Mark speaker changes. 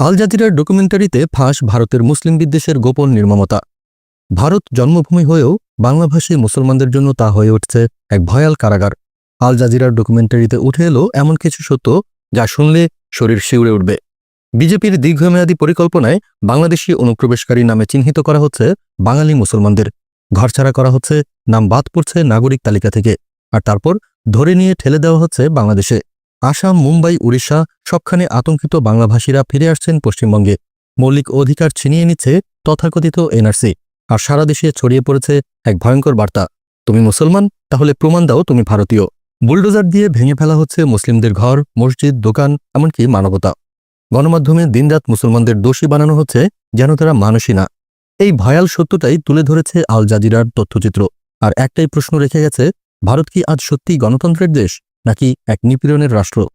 Speaker 1: আল জাজিরার ডকুমেন্টারিতে ফাঁস ভারতের মুসলিম বিদ্বেষের গোপন নির্মমতা। ভারত জন্মভূমি হয়েও বাংলাভাষী মুসলমানদের জন্য তা হয়ে উঠছে এক ভয়াল কারাগার। আল জাজিরার ডকুমেন্টারিতে উঠে এলো এমন কিছু সত্য যা শুনলে শরীর শিউরে উঠবে। বিজেপির দীর্ঘমেয়াদী পরিকল্পনায় বাংলাদেশি অনুপ্রবেশকারী নামে চিহ্নিত করা হচ্ছে বাঙালি মুসলমানদের। ঘরছাড়া করা হচ্ছে, নাম বাদ পড়ছে নাগরিক তালিকা থেকে। আর তারপর ধরে নিয়ে ঠেলে দেওয়া হচ্ছে বাংলাদেশে। আসাম, মুম্বাই, উড়িষ্যা সবখানে আতঙ্কিত বাংলাভাষীরা ফিরে আসছেন পশ্চিমবঙ্গে। মৌলিক অধিকার ছিনিয়ে নিচ্ছে তথাকথিত এনআরসি। আর সারা দেশে ছড়িয়ে পড়েছে এক ভয়ঙ্কর বার্তা। তুমি মুসলমান, তাহলে প্রমাণ দাও তুমি ভারতীয়। বুলডোজার দিয়ে ভেঙে ফেলা হচ্ছে মুসলিমদের ঘর, মসজিদ, দোকান, এমনকি মানবতা। গণমাধ্যমে দিনরাত মুসলমানদের দোষী বানানো হচ্ছে যেন তারা মানুষই না। এই ভয়াল সত্যটাই তুলে ধরেছে আল জাজিরার তথ্যচিত্র। আর একটাই প্রশ্ন রেখে গেছে, ভারত কি আজ সত্যি গণতন্ত্রের দেশ? নাকি এক নিপীড়নের রাষ্ট্র?